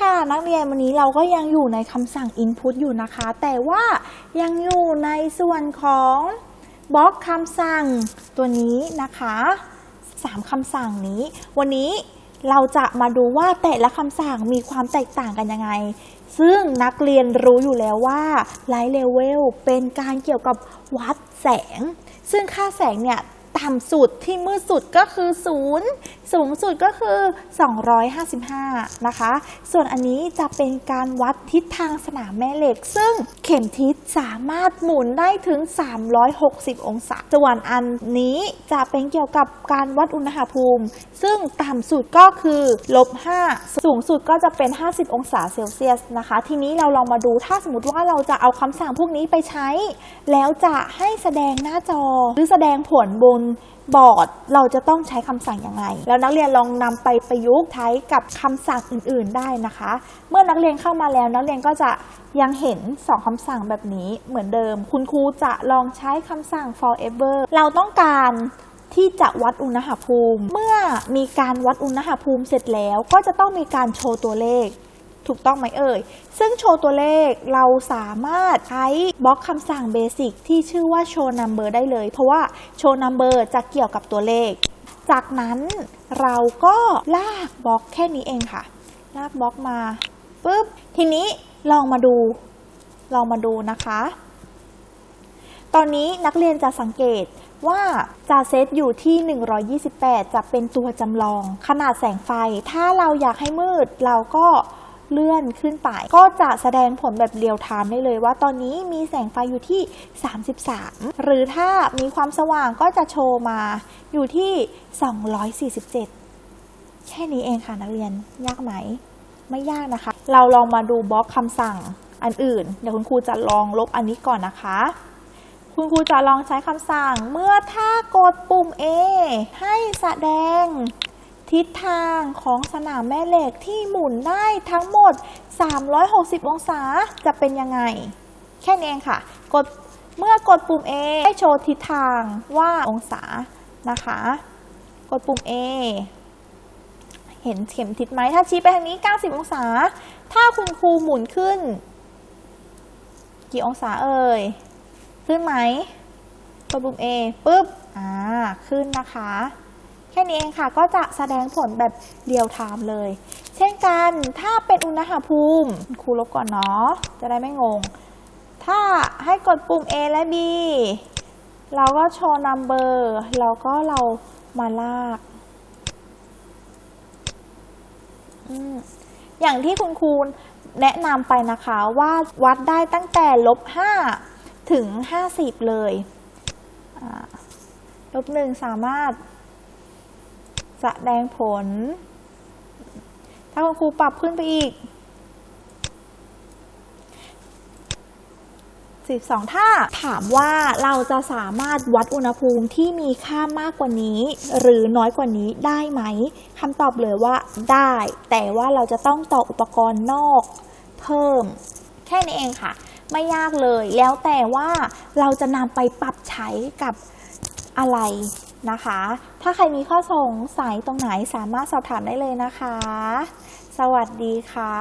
ค่ะ นักเรียนวันนี้เราก็ยังอยู่ในคำสั่ง input อยู่นะคะ แต่ว่ายังอยู่ในส่วนของบล็อกคำสั่งตัวนี้นะคะสามคำสั่งนี้ วันนี้เราจะมาดูว่าแต่ละคำสั่งมีความแตกต่างกันยังไง ซึ่งนักเรียนรู้อยู่แล้วว่า Light Level เป็นการเกี่ยวกับวัดแสง ซึ่งค่าแสงเนี่ย ต่ำสุดที่มืดสุดก็คือ 0 สูงสุดก็คือ 255 นะคะ ส่วนอันนี้จะเป็นการวัดทิศทางสนามแม่เหล็ก ซึ่งเข็มทิศสามารถหมุนได้ถึง 360 องศา ส่วนอันนี้จะเป็นเกี่ยวกับการวัดอุณหภูมิ ซึ่งต่ำสุดก็คือลบ5สูงสุดก็จะเป็น 50 องศาเซลเซียสนะคะ ทีนี้เราลองมาดูถ้าสมมติว่าเราจะเอาคำสั่งพวกนี้ไปใช้ แล้วจะให้แสดงหน้าจอหรือแสดงผลบนบอร์ดเราจะต้องใช้คำสั่งยังไง แล้วนักเรียนลองนำไปประยุกต์ใช้กับคำสั่งอื่น ๆ ได้นะคะ เมื่อนักเรียนเข้ามาแล้ว นักเรียนก็จะยังเห็นสองคำสั่งแบบนี้เหมือนเดิม คุณครูจะลองใช้คำสั่ง forever เราต้องการที่จะวัดอุณหภูมิ เมื่อมีการวัดอุณหภูมิเสร็จแล้ว ก็จะต้องมีการโชว์ตัวเลข ถูกต้องไหมเอ่ย ซึ่งโชว์ตัวเลขเราสามารถใช้บล็อกคำสั่งเบสิกที่ชื่อว่า show number ได้เลย เพราะว่า show number จะเกี่ยวกับตัวเลข จากนั้นเราก็ลากบล็อกแค่นี้เองค่ะ ลากบล็อกมาปุ๊บ ทีนี้ลองมาดู ลองมาดูนะคะ ตอนนี้นักเรียนจะสังเกตว่าจะเซตอยู่ที่ 128 จะเป็นตัวจำลอง ขนาดแสงไฟ ถ้าเราอยากให้มืด เราก็ เลื่อนขึ้นไป ก็จะแสดงผลแบบเรียลไทม์ได้เลยว่าตอนนี้มีแสงไฟอยู่ที่ 33 หรือถ้ามีความสว่างก็จะโชว์มาอยู่ที่ 247 แค่นี้เองค่ะนักเรียนยากไหม ไม่ยากนะคะ เราลองมาดูบล็อกคำสั่งอันอื่น เดี๋ยวคุณครูจะลองลบอันนี้ก่อนนะคะ คุณครูจะลองใช้คำสั่งเมื่อถ้ากดปุ่ม A ให้แสดง ทิศทางของสนามแม่เหล็กที่หมุนได้ทั้งหมด 360 องศาจะเป็นยังไง แค่นี้เองค่ะ กดเมื่อกดปุ่ม A ให้โชว์ทิศทางว่าองศานะคะ กดปุ่ม A เห็นเข็มทิศไหมถ้าชี้ไปทางนี้ 90 องศา ถ้าคุณครูหมุนขึ้น กี่องศาเอ่ย ขึ้นไหมกดปุ่ม A ปุ๊บ อ่า ขึ้นนะคะ แค่นี้เองค่ะ ก็จะแสดงผลแบบเรียลไทม์เลย เช่นกันถ้าเป็นอุณหภูมิครูลบก่อนเนาะจะได้ไม่งง ถ้าให้กดปุ่ม A และ B เราก็โชว์ number แล้วก็เรามาลากอย่างที่คุณครูแนะนำไปนะคะว่าวัดได้ตั้งแต่ลบ5ถึง 50 เลยลบหนึ่งสามารถ แสดงผล ถ้าคุณครูปรับขึ้นไปอีก 12 ถ้าถามว่าเราจะสามารถวัดอุณหภูมิที่มีค่ามากกว่านี้ หรือน้อยกว่านี้ได้ไหมคำตอบเลยว่าได้ แต่ว่าเราจะต้องต่ออุปกรณ์นอกเพิ่ม แค่นี้เองค่ะ ไม่ยากเลยแล้วแต่ว่าเราจะนำไปปรับใช้กับ อะไรนะคะ ถ้าใครมีข้อสงสัยตรงไหนสามารถสอบถามได้เลยนะคะ สวัสดีค่ะ